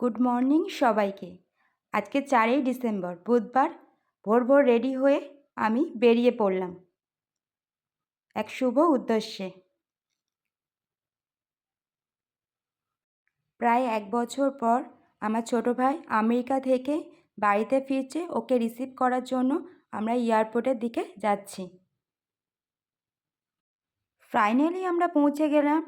Good morning সবাইকে। আজকে চারই ডিসেম্বর, বুধবার। ভোর ভোর রেডি হয়ে আমি বেরিয়ে পড়লাম। এক শুভ উদ্দেশ্যে। প্রায় এক বছর পর আমার ছোট ভাই আমেরিকা থেকে বাড়িতে ফিরছে, ওকে রিসিভ করার জন্য আমরা এয়ারপোর্টের দিকে যাচ্ছি। ফাইনালি আমরা পৌঁছে গেলাম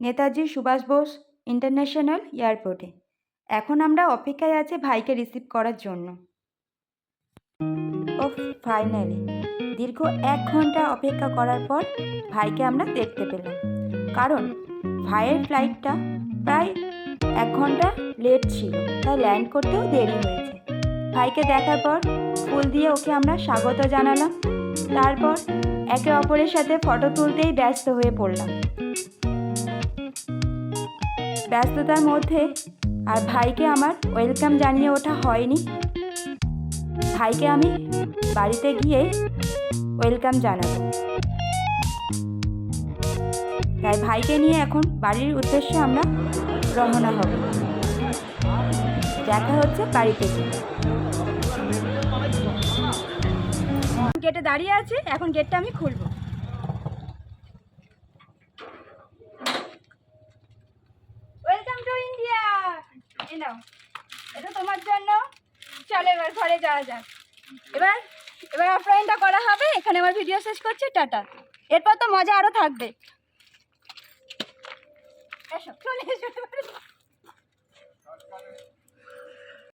নেতাজি সুভাষ বোস ইন্টারন্যাশনাল এয়ারপোর্টে। এখন আমরা অপেক্ষায় আছি ভাইকে রিসিভ করার জন্য। ও ফাইনালি দীর্ঘ এক ঘণ্টা অপেক্ষা করার পর ভাইকে আমরা দেখতে পেলাম। কারণ ভাইয়ের ফ্লাইটটা প্রায় এক ঘণ্টা লেট ছিল, তাই ল্যান্ড করতেও দেরি হয়েছে। ভাইকে দেখার পর ফুল দিয়ে ওকে আমরা স্বাগত জানালাম। তারপর একে অপরের সাথে ফটো তুলতেই ব্যস্ত হয়ে পড়লাম। ব্যস্ততার মধ্যে আর ভাইকে আমার ওয়েলকাম জানিয়ে ওঠা হয়নি। ভাইকে আমি বাড়িতে গিয়ে ওয়েলকাম জানাব। তাই ভাইকে নিয়ে এখন বাড়ির উদ্দেশ্যে আমরা রওনা হব। দেখা হচ্ছে বাড়িতে গেটে দাঁড়িয়ে আছে, এখন গেটটা আমি খুলবো। এই নাও, এটা তোমার জন্য। চলো এবার ঘরে যাওয়া যাক। এবার এবার অফলাইনটা করা হবে, এখানে আমার ভিডিও শেষ করছি, টাটা। এরপর তো মজা আরও থাকবে। এসো, চলে এসো।